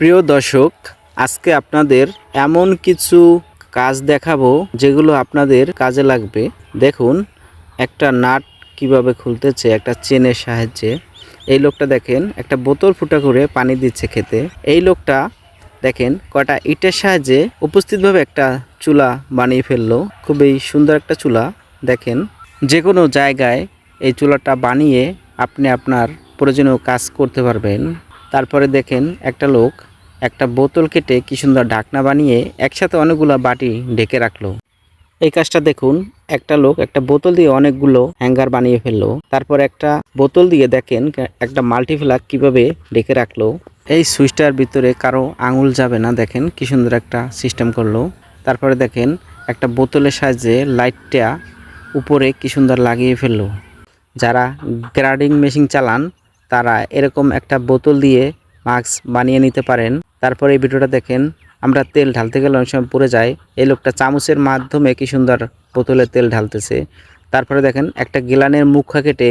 প্রিয় দর্শক, আজকে আপনাদের এমন কিছু কাজ দেখাবো যেগুলো আপনাদের কাজে লাগবে। দেখুন, একটা নাট কীভাবে খুলতেছে, একটা চেনের সাহায্যে। এই লোকটা দেখেন, একটা বোতল ফুটা করে পানি দিচ্ছে খেতে। এই লোকটা দেখেন, কয়টা ইটের সাহায্যে উপস্থিতভাবে একটা চুলা বানিয়ে ফেলল। খুবই সুন্দর একটা চুলা। দেখেন যে কোনো জায়গায় এই চুলাটা বানিয়ে আপনি আপনার প্রয়োজনীয় কাজ করতে পারবেন। তারপরে দেখেন একটা লোক একটা বোতল কেটে কি সুন্দর ঢাকনা বানিয়ে একসাথে অনেকগুলো বাটি ঢেকে রাখল। এই কাজটা দেখুন, একটা লোক একটা বোতল দিয়ে অনেকগুলো হ্যাঙ্গার বানিয়ে ফেলল। তারপর একটা বোতল দিয়ে দেখেন একটা মাল্টিফ্লাক কীভাবে ঢেকে রাখল। এই সুইচটার ভিতরে কারও আঙুল যাবে না, দেখেন কি সুন্দর একটা সিস্টেম করল। তারপরে দেখেন একটা বোতলের সাহায্যে লাইটটা উপরে কি সুন্দর লাগিয়ে ফেলল। যারা গ্রাডিং মেশিন চালান তারা এরকম একটা বোতল দিয়ে মাস্ক বানিয়ে নিতে পারেন। তারপরে এই ভিডিওটা দেখেন, আমরা তেল ঢালতে গেলে অনেক সময় পড়ে যায়। এই লোকটা চামচের মাধ্যমে কি সুন্দর বোতলে তেল ঢালতেছে। তারপরে দেখেন, একটা গিলানের মুখা কেটে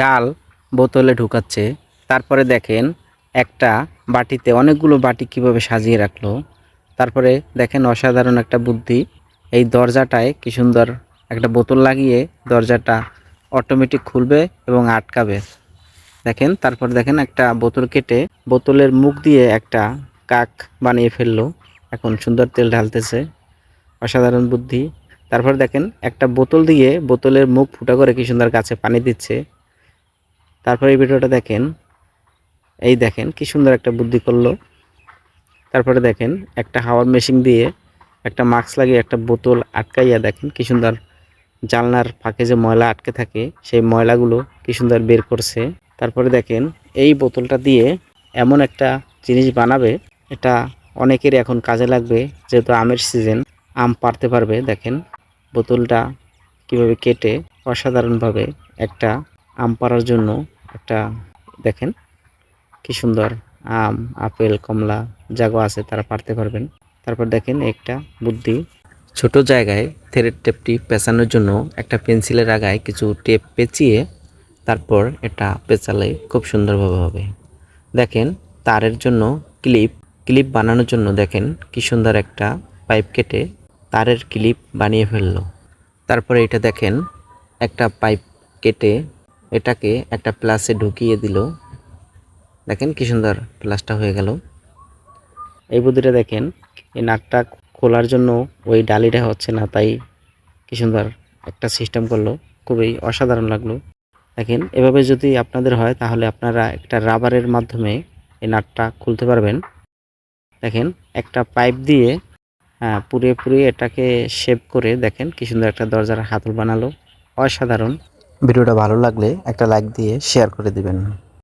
ডাল বোতলে ঢুকাচ্ছে। তারপরে দেখেন, একটা বাটিতে অনেকগুলো বাটি কীভাবে সাজিয়ে রাখল। তারপরে দেখেন, অসাধারণ একটা বুদ্ধি। এই দরজাটায় কি সুন্দর একটা বোতল লাগিয়ে দরজাটা অটোমেটিক খুলবে এবং আটকাবে। দেখেন, তারপর দেখেন একটা বোতল কেটে বোতলের মুখ দিয়ে একটা কাক বানিয়ে ফেলল। এখন সুন্দর তেল ঢালতেছে, অসাধারণ বুদ্ধি। তারপর দেখেন, একটা বোতল দিয়ে বোতলের মুখ ফুটা করে কি সুন্দর গাছে পানি দিচ্ছে। তারপর এই ভিডিওটা দেখেন, এই দেখেন কি সুন্দর একটা বুদ্ধি করল। তারপরে দেখেন, একটা হাওয়ার মেশিন দিয়ে একটা মাস্ক লাগিয়ে একটা বোতল আটকাইয়া দেখেন কি সুন্দর জানলার ফাঁকে যে ময়লা আটকে থাকে, সেই ময়লাগুলো কি সুন্দর বের করছে। তারপরে দেখেন, এই বোতলটা দিয়ে এমন একটা জিনিস বানাবে, এটা অনেকের এখন কাজে লাগবে, যেহেতু আমের সিজন আম পারতে পারবে। দেখেন, বোতলটা কীভাবে কেটে অসাধারণভাবে একটা আম পাড়ার জন্য একটা, দেখেন, কি সুন্দর আম, আপেল, কমলা, জাগো আছে, তারা পারতে পারবেন। তারপর দেখেন, একটা বুদ্ধি। ছোট জায়গায় থ্রেড টেপটি পেঁচানোর জন্য একটা পেন্সিলের আগায় কিছু টেপ পেঁচিয়ে তারপর এটা পেঁচালে খুব সুন্দরভাবে হবে। দেখেন, তারের জন্য ক্লিপ ক্লিপ বানানোর জন্য দেখেন কি সুন্দর একটা পাইপ কেটে তারের ক্লিপ বানিয়ে ফেলল। তারপরে এটা দেখেন, একটা পাইপ কেটে এটাকে একটা প্লাসে ঢুকিয়ে দিল। দেখেন কি সুন্দর প্লাসটা হয়ে গেল। এই বুদ্ধিটা দেখেন, এই নাটটা খোলার জন্য ওই ডালিটা হচ্ছে না, তাই কি সুন্দর একটা সিস্টেম করল। খুবই অসাধারণ লাগল। দেখেন, এভাবে যদি আপনাদের হয়, তাহলে আপনারা একটা রাবারের মাধ্যমে এই নাটটা খুলতে পারবেন। দেখেন, একটা পাইপ দিয়ে পুড়িয়ে পুড়িয়ে এটাকে শেপ করে দেখেন কি সুন্দর একটা দরজার হাতল বানালো। অসাধারণ। ভিডিওটা ভালো লাগলে একটা লাইক দিয়ে শেয়ার করে দিবেন।